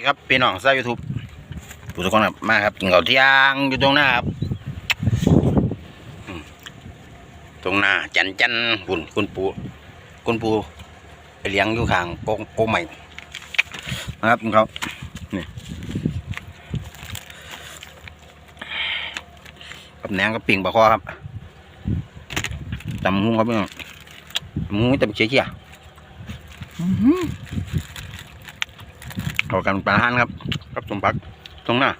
ดีครับพี่น้องซายูทูบผู้ทุกคนครับมาครับกินข้าวเที่ยงอยู่ตรงหน้าครับตรงหน้าจันจันปุ่นคุณปูคุณปูเลี้ยงอยู่ข้างโกงโกงใหม่นะครับกินข้านี่กับแหนงกับปิ่งปลาคอครับตำหุ้งครับพี่น้องหุ้งตำเชี่ยเชี่ย อื้อหือเข้ากันปลาหันครับกับสมพักตรงหน้า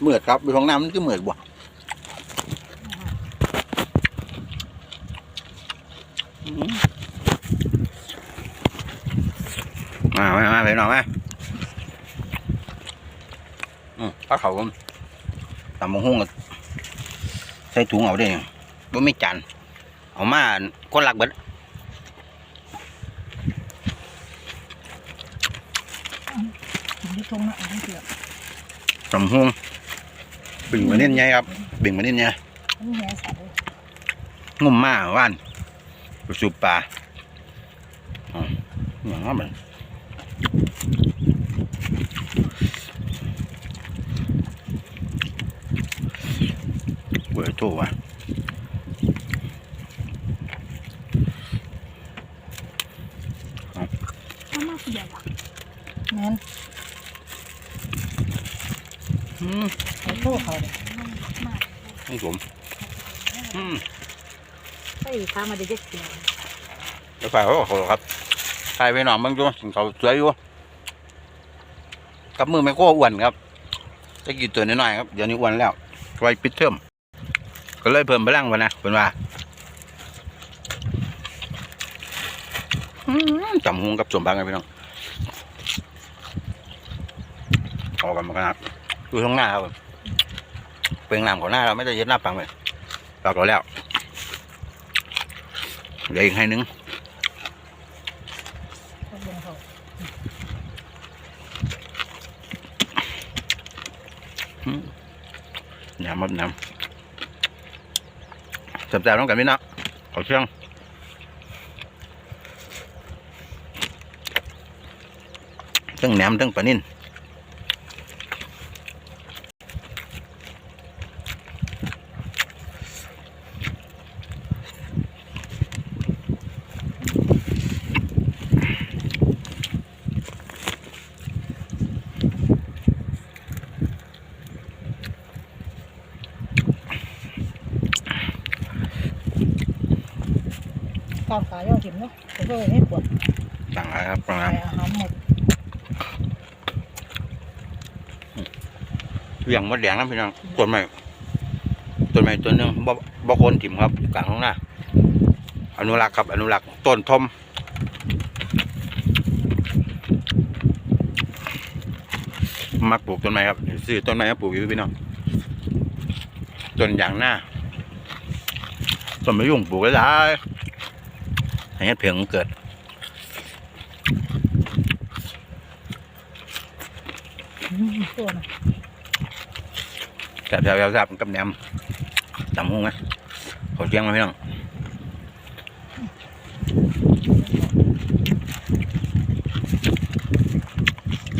เหมือดครับอยู่ท้องน้ำมันก็เหมือดบ่อืมมามามาไปหน่อยมาอืมปลาเขาผมตำมงหุ่งกับใส่ถุงเอาได้เนี่ย บ่มีจานเอามาคนรักเบิดถึงที่ทงนะอันนี้เสือสำฮวงบิ่งมาเน้นใหญ่ครับบิ่งมาเน้นใหญ่อันนี้แห่สัตว์เลยงุ่มมาว่านไปสูบปลาอ๋ออย่างนั้นมันเบื่อโตว่ะ เอามาเสียบอะ แม่นอืมเขาโทษเขาเลยนี่ผม อืมไอ้ข้ามาเด็กเสียเดี๋ยวฝ่ายเขาบอกครับถ่ายไปหน่อยมึงดูถึงเขาสวยอยู่กับมือไม่โค้อ้วนครับจะกี่ตัวน้อยๆครับ เดี๋ยวนี้อ้วนแล้วไว้ปิดเทอมก็เลยเพิ่มพลังไปนะเป็นว่าอืมจำหงกับสมบังกันพี่น้อง ออกกันมาขนาดดูท้องหน้าครับเป็นน้ำของหน้าเราไม่ได้เย็ดหน้าปังเลยเราก็แล้วเหลืออีกให้หนึงเขาเบิ่งเขาน้ำมับน้ำจับแต่ต้องกันพี่นะขอเชื่องทั้งแหนมทั้งปลานิ่น ตามขาย่อถิ่มเนาะเขาก็เลยให้ปวดสั่งอะไรครับประไปมาณอาหารหมดเวียงมดแดงนะพี่น้องต้นไม้ต้นไม้ตัวหนึงบ่บ่โคนถิ่มครับอยู่กลางท้องหน้าอนุรักษ์ครับอนุรักษ์ต้นทมมักปลูกต้นไม้ครับซื้อต้นไม้มาปลูกอยู่พี่น้องต้นยางหน้าต้นมะยุ่งปลูกหลายๆ ให้เฮ็ดเพียงมันเกิดอืมตัวน่ะแซ่บแซ่บแซ่บแซ่บกับแหนมตำหงไหมขอเชียงมาพี่น้อง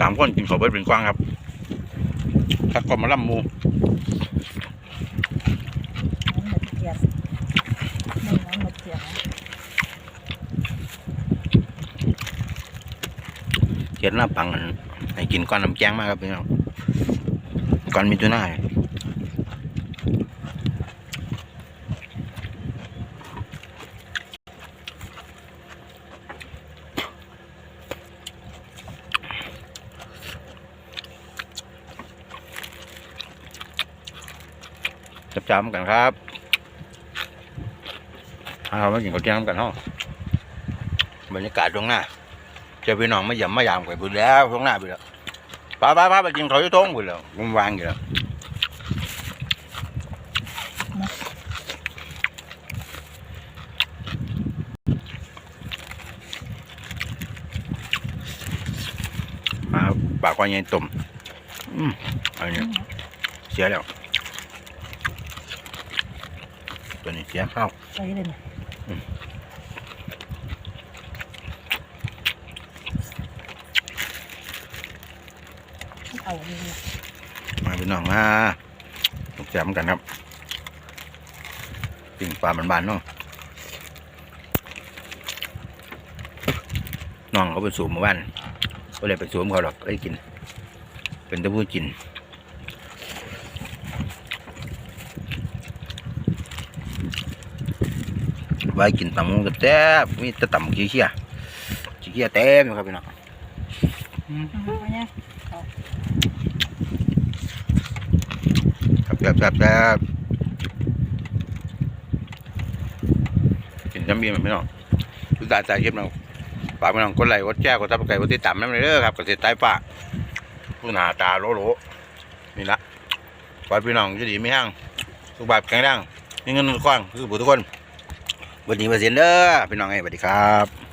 สามคนกินขอเบิดเป็นกว้างครับถ้าก็มาล่ำหมูมันหมดเกียร์ไม่มันหมดเกียร์ เขียนหน้าปังให้กินก้อนน้ำแกงมากครับพี่น้องก้อนมีตัวหน้าจับจ้ำกันครับเอามากินข้าวเที่ยงกันห้องบรรยากาศตรงหน้า เจอพี่น้องไม่หย่ำไม่ยามไปบุญแล้วตรงหน้าไปแล้วป้าป้าป้าไปกินเขาวอยู่ท้องไปแล้วมันวางอยู่แล้วมาปากว่ายังตุ่มอืมเอันนี้เสียแล้วตัวนี้เสียข้าวใส่เลยนะ เอาเลยมาพี่น้องมาแจมกันครับปิ่งปลาบานๆเนาะน้องเขาไปสูบหมาบ้านก็เลยไปสูบเขาหรอกไอ้กิน เป็นตะพูกินไว้กินตำมงกับแจ๊บมีแตะตำขี้เขี้ยขี้เขี้ยเต็มครับพี่น้อง ครับแซ่บแซ่บแซ่บกินน้ำเบียร์พี่น้องคือตาใจเข้มเนาะฝากพี่น้องกดไลค์กดแชร์กดซับสไครต์กดติดตามน้ำเลยเด้อครับเกษตรใต้ป่าผู้หนาตาโลโลนี่ละขอให้พี่น้องจะดีไม่ห่างสุขภาพแข็งแรงมีเงินเงินคว้างคือผู้ทุกคนวันนี้มาเสียนเด้อพี่น้องไงสวัสดีครับ